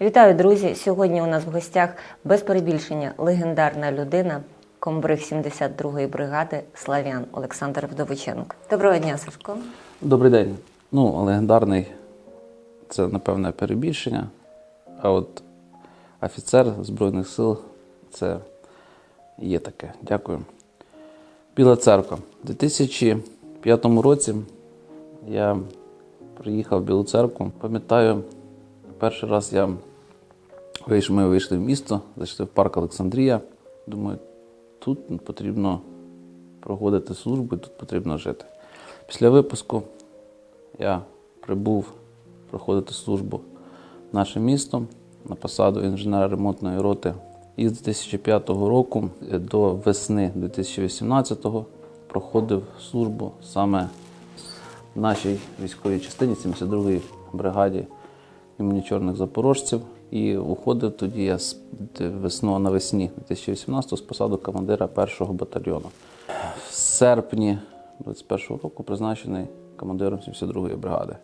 Вітаю, друзі! Сьогодні у нас в гостях без перебільшення легендарна людина, комбриг 72-ї бригади Славян Олександр Вдовиченко. Доброго дня, Сашко. Добрий день. Ну, легендарний це, напевне, перебільшення. А от офіцер Збройних сил це є таке. Дякую. Біла церква. У 2005 році я приїхав в Білу церкву. Пам'ятаю, перший раз я ми вийшли в місто, зайшли в парк Олександрія. Думаю, тут потрібно проводити службу, тут потрібно жити. Після випуску я прибув проходити службу в наше місто на посаду інженера ремонтної роти. І з 2005 року до весни 2018-го проходив службу саме в нашій військовій частині 72-ї бригаді імені чорних запорожців. І уходив тоді я з весно навесні 2018 з посаду командира першого батальйону. В серпні 21 року призначений командиром 72-ї бригади.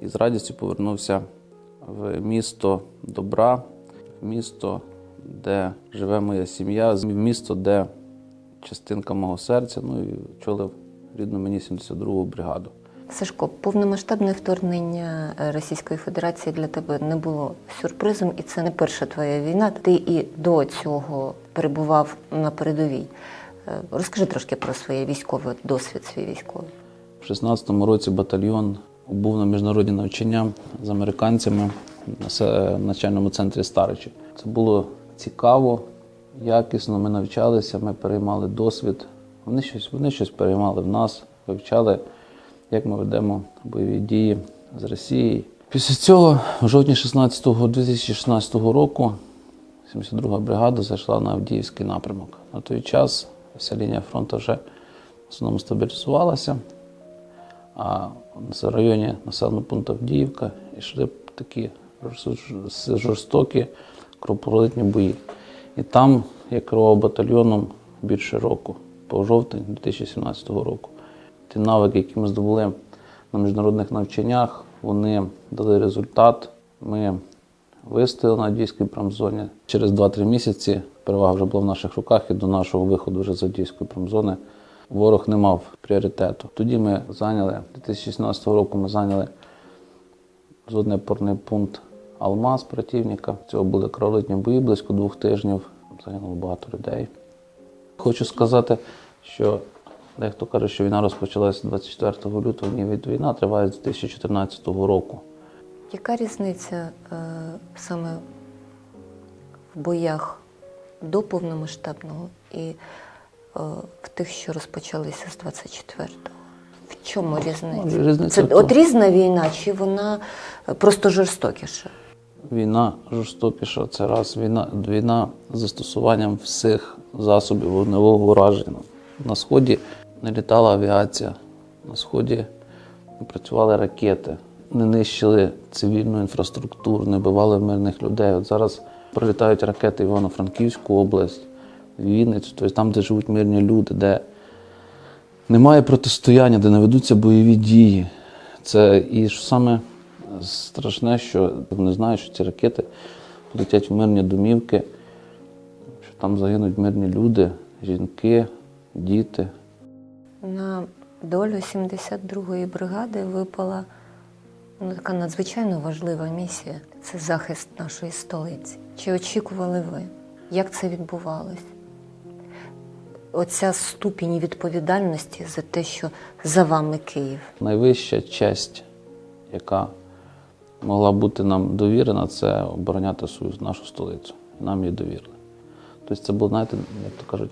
І з радістю повернувся в місто добра, в місто, де живе моя сім'я, в місто, де частинка мого серця, ну і очолив рідну мені 72-гу бригаду. Сашко, повномасштабне вторгнення е, Російської Федерації для тебе не було сюрпризом, і це не перша твоя війна. Ти і до цього перебував на передовій. Е, Розкажи трошки про своє військове досвід, свій військовий. В 16-му році батальйон був на міжнародні навчання з американцями на се- навчальному центрі Старичі. Це було цікаво, якісно. Ми навчалися, ми переймали досвід. Вони щось, вони щось переймали в нас, вивчали, як ми ведемо бойові дії з Росією. Після цього, в жовтні 16 2016 року, 72-га бригада зайшла на Авдіївський напрямок. На той час вся лінія фронту вже в основному стабілізувалася. А в районі населеного пункту Авдіївка йшли такі жорстокі кровопролитні бої. І там я керував батальйоном більше року, по жовтень 2017 року. Ті навики, які ми здобули на міжнародних навчаннях, вони дали результат. Ми вистояли на Авдіївській промзоні. Через 2-3 місяці перевага вже була в наших руках, і до нашого виходу вже з Авдіївської промзони ворог не мав пріоритету. Тоді ми зайняли, 2016 року ми зайняли зодний опорний пункт Алмаз противника. Цього були кроволитні бої близько двох тижнів. Загинуло багато людей. Хочу сказати, що дехто каже, що війна розпочалася 24 лютого. Ні, від- війна триває з 2014 року. Яка різниця е, саме в боях до повномасштабного і е, в тих, що розпочалися з 24-го? В чому різниця? Ну, різниця Це в от різна війна, чи вона просто жорстокіша? Війна жорстокіша. Це раз війна, війна з застосуванням всіх засобів вогневого ураження. На сході не літала авіація, на сході не працювали ракети, не нищили цивільну інфраструктуру, не бивали мирних людей. От зараз прилітають ракети Івано-Франківську область, Вінницю, тобто там, де живуть мирні люди, де немає протистояння, де не ведуться бойові дії. Це і що саме страшне, що вони знають, що ці ракети летять в мирні домівки, що там загинуть мирні люди, жінки, діти. На долю 72-ї бригади випала ну, така надзвичайно важлива місія це захист нашої столиці. Чи очікували ви? Як це відбувалось? Оця ступінь відповідальності за те, що за вами Київ. Найвища честь, яка могла бути нам довірена, це обороняти свою нашу столицю. Нам її довірили. Тобто це було, знаєте, як то кажуть,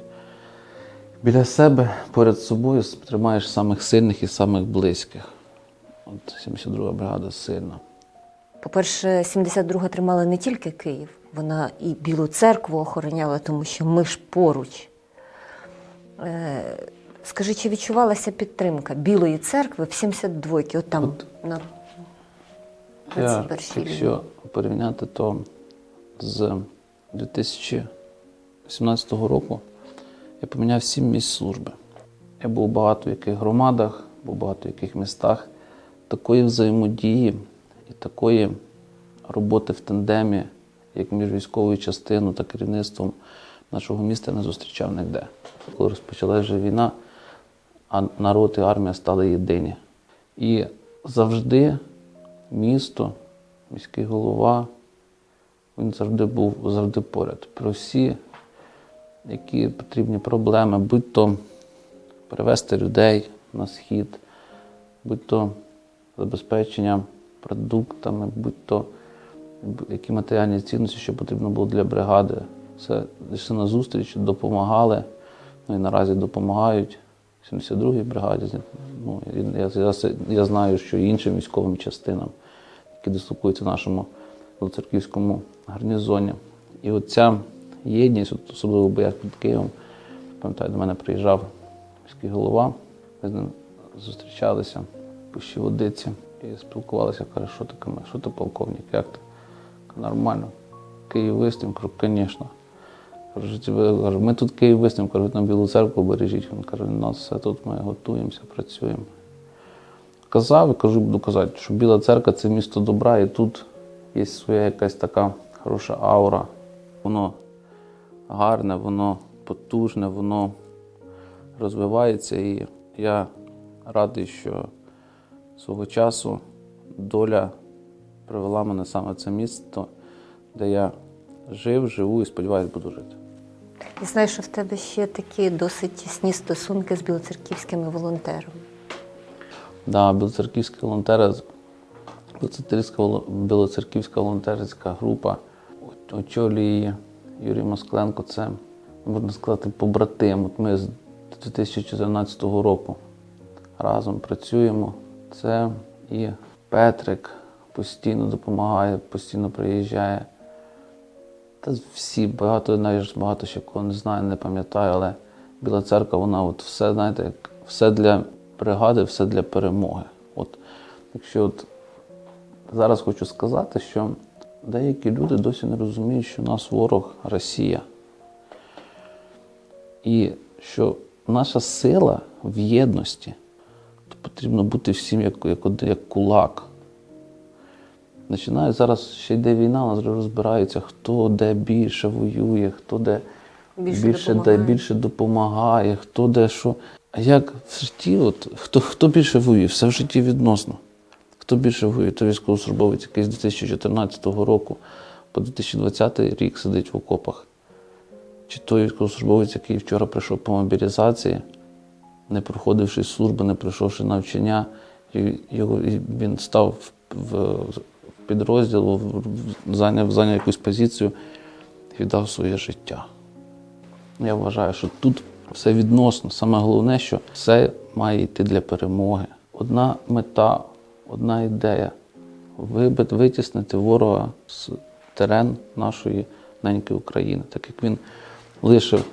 біля себе, поряд собою тримаєш самих сильних і самих близьких. От 72 бригада сильна. По-перше, 72-га тримала не тільки Київ, вона і Білу церкву охороняла, тому що ми ж поруч. Е, скажи, чи відчувалася підтримка Білої церкви в 72-ки, от там От на Я, 21-й лінії? якщо порівняти, то з 2018 року я поміняв сім місць служби. Я був багато в яких громадах, був багато в яких містах. Такої взаємодії і такої роботи в тандемі як між військовою частиною та керівництвом нашого міста не зустрічав ніде. Коли розпочалася війна, а народ і армія стали єдині. І завжди місто, міський голова, він завжди був завжди поряд. Про всі, які потрібні проблеми, будь то перевезти людей на схід, будь то забезпечення продуктами, будь то які матеріальні цінності, що потрібно було для бригади. Все йшли на зустріч, допомагали. Ну і наразі допомагають 72-й бригаді. Ну, я, я, я знаю, що іншим військовим частинам, які дислокуються в нашому церківському гарнізоні. І оця єдність, особливо в боях під Києвом, пам'ятаю, до мене приїжджав міський голова, ми з ним зустрічалися пущі водиці і спілкувалися, каже, що ти що ти полковник, як ти? Нормально. Київ кажу, звісно. Кажу, ми тут Київ вистоїм, кажу, на Білу церкву бережіть. Він каже, у нас все тут ми готуємося, працюємо. Казав і кажу, буду казати, що Біла церква це місто добра, і тут є своя якась така хороша аура. Воно гарне, воно потужне, воно розвивається. І я радий, що свого часу доля привела мене саме в це місто, де я жив, живу і сподіваюся, буду жити. І знаю, що в тебе ще такі досить тісні стосунки з білоцерківськими волонтерами. Да, білоцерківські волонтери, Білоцерківська волонтерська група очолює Юрій Москленко. Це, можна сказати, побратим. От ми з 2014 року разом працюємо. Це і Петрик постійно допомагає, постійно приїжджає. Та всі, багато, навіть багато ще кого не знаю, не пам'ятаю, але Біла церква, вона от все, знаєте, все для бригади, все для перемоги. От, якщо от зараз хочу сказати, що деякі люди досі не розуміють, що у нас ворог Росія. І що наша сила в єдності, то потрібно бути всім як, як, як кулак. Починає зараз ще йде війна, у нас вже розбираються, хто де більше воює, хто де Більше більше, де більше допомагає, хто де що. А як в житті, от, хто, хто більше воює? Все в житті відносно. Хто більше воює? То військовослужбовець, який з 2014 року по 2020 рік сидить в окопах. Чи той військовослужбовець, який вчора прийшов по мобілізації, не проходивши службу, не пройшовши навчання, його, він став в, підрозділ, зайняв, зайняв якусь позицію і віддав своє життя. Я вважаю, що тут все відносно. Саме головне, що все має йти для перемоги. Одна мета, одна ідея витіснити ворога з терен нашої неньки України, так як він лишив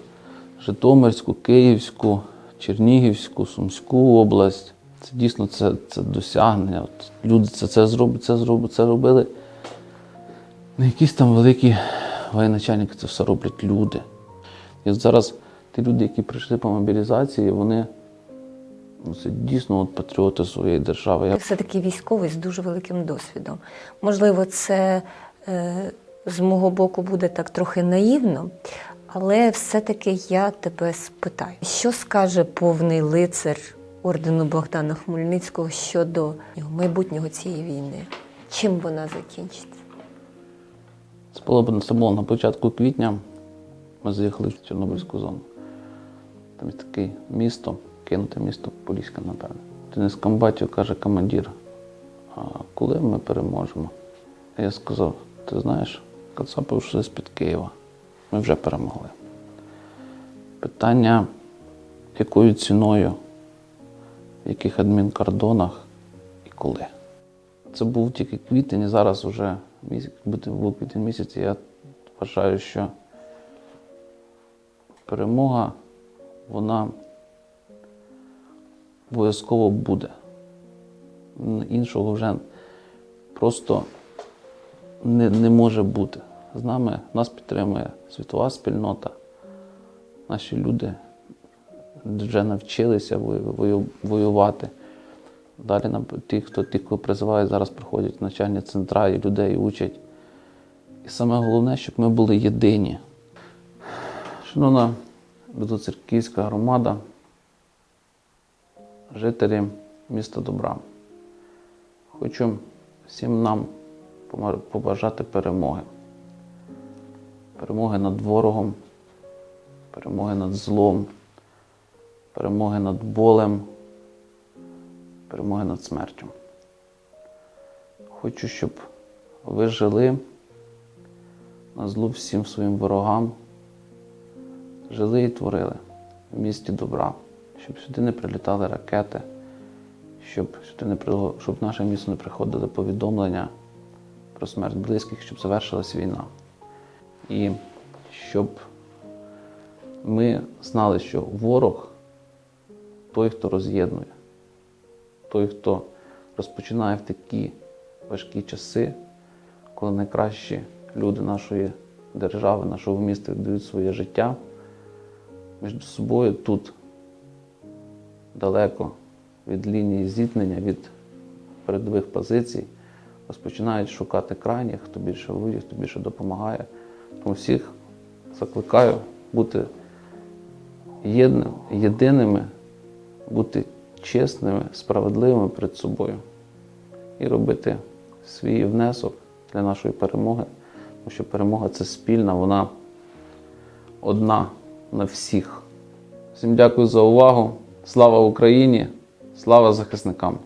Житомирську, Київську, Чернігівську, Сумську область. Це дійсно це, це досягнення. От люди це, це, зроб, це, зроб, це робили не якісь там великі воєначальники, це все роблять люди. І зараз ті люди, які прийшли по мобілізації, вони ну, це дійсно от патріоти своєї держави. Ти все-таки військовий з дуже великим досвідом. Можливо, це е, з мого боку буде так трохи наївно, але все-таки я тебе спитаю, що скаже повний лицар ордену Богдана Хмельницького щодо майбутнього цієї війни? Чим вона закінчиться? Це було, б- це було на початку квітня. Ми заїхали в Чорнобильську зону. Там є таке місто, кинуте місто Поліське, напевне. Один із комбатів каже командир, а коли ми переможемо? Я сказав, ти знаєш, Кацапи йшли з-під Києва. Ми вже перемогли. Питання, якою ціною, в яких адмінкордонах і коли. Це був тільки квітень, і зараз вже місяць, був квітень місяць, я вважаю, що перемога, вона обов'язково буде. Іншого вже просто не, не може бути. З нами нас підтримує світова спільнота. Наші люди вже навчилися вою- вою- воювати. Далі ті, хто ті, хто призивають, зараз проходять навчальні центра і людей учать. І саме головне, щоб ми були єдині. Шановна Білоцерківська громада, жителі міста Добра. Хочу всім нам побажати перемоги. Перемоги над ворогом, перемоги над злом, перемоги над болем, перемоги над смертю. Хочу, щоб ви жили на злу всім своїм ворогам, жили і творили в місті добра, щоб сюди не прилітали ракети, щоб сюди не при- щоб в наше місто не приходили повідомлення про смерть близьких, щоб завершилась війна. І щоб ми знали, що ворог той, хто роз'єднує, той, хто розпочинає в такі важкі часи, коли найкращі люди нашої держави, нашого міста віддають своє життя між собою тут, далеко від лінії зіткнення, від передових позицій, розпочинають шукати крайніх, хто більше воює, хто більше допомагає. Тому всіх закликаю бути єдним, єдиними, бути чесними, справедливими перед собою і робити свій внесок для нашої перемоги. Тому що перемога це спільна, вона одна на всіх. Всім дякую за увагу. Слава Україні! Слава захисникам!